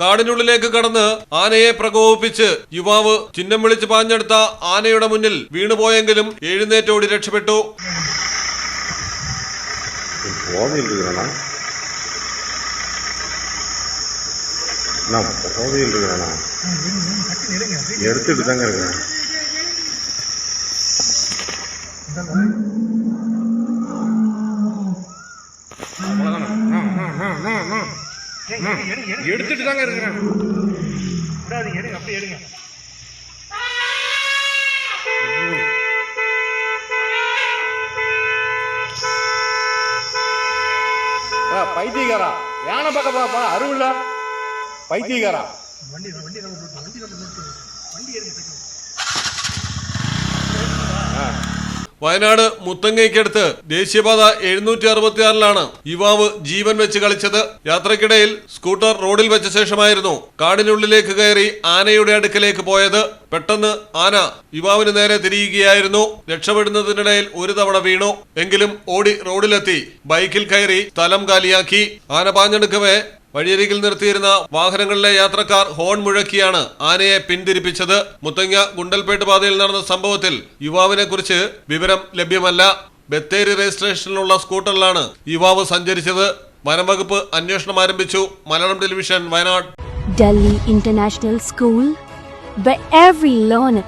കാടിനുള്ളിലേക്ക് കടന്ന് ആനയെ പ്രകോപിപ്പിച്ച് യുവാവ് ചിഹ്നം വിളിച്ച് പാഞ്ഞെടുത്ത ആനയുടെ മുന്നിൽ വീണുപോയെങ്കിലും എഴുന്നേറ്റോടി രക്ഷപ്പെട്ടു போதையில் இருக்கிறேண்ணா நான் போதையில் இருக்கிறேண்ணா எடுத்துட்டு தாங்க இருக்கிறேன் எடுத்துட்டு தாங்க இருக்கிறேன் விடாதீங்க எடுங்க அப்படியே எடுங்க பைத்தியக்காரா யானை பக்கம் பாப்பா அருவில்ல பைத்தியக்காரா வண்டி வண்டி வண்டி வண்டி எடுங்க വയനാട് മുത്തങ്ങയ്ക്കടുത്ത് ദേശീയപാത എഴുന്നൂറ്റി അറുപത്തിയാറിലാണ് യുവാവ് ജീവൻ വെച്ച് കളിച്ചത്. യാത്രക്കിടയിൽ സ്കൂട്ടർ റോഡിൽ വെച്ച ശേഷമായിരുന്നു കാടിനുള്ളിലേക്ക് കയറി ആനയുടെ അടുക്കലേക്ക് പോയത്. പെട്ടെന്ന് ആന യുവാവിന് നേരെ തിരിയുകയായിരുന്നു. രക്ഷപ്പെടുന്നതിനിടയിൽ ഒരു തവണ വീണു. എങ്കിലും ഓടി റോഡിലെത്തി. ബൈക്കിൽ കയറി സ്ഥലം കാലിയാക്കി. ആന പാഞ്ഞെടുക്കവേ വഴിയരികിൽ നിർത്തിയിരുന്ന വാഹനങ്ങളിലെ യാത്രക്കാർ ഹോൺ മുഴക്കിയാണ് ആനയെ പിന്തിരിപ്പിച്ചത്. മുത്തങ്ങ ഗുണ്ടൽപേട്ട് പാതയിൽ നടന്ന സംഭവത്തിൽ യുവാവിനെ കുറിച്ച് വിവരം ലഭ്യമല്ല. ബത്തേരി രജിസ്ട്രേഷനിലുള്ള സ്കൂട്ടറിലാണ് യുവാവ് സഞ്ചരിച്ചത്. വനംവകുപ്പ് അന്വേഷണം ആരംഭിച്ചു. Malayalam television Wayanad. Delhi international school where every learner.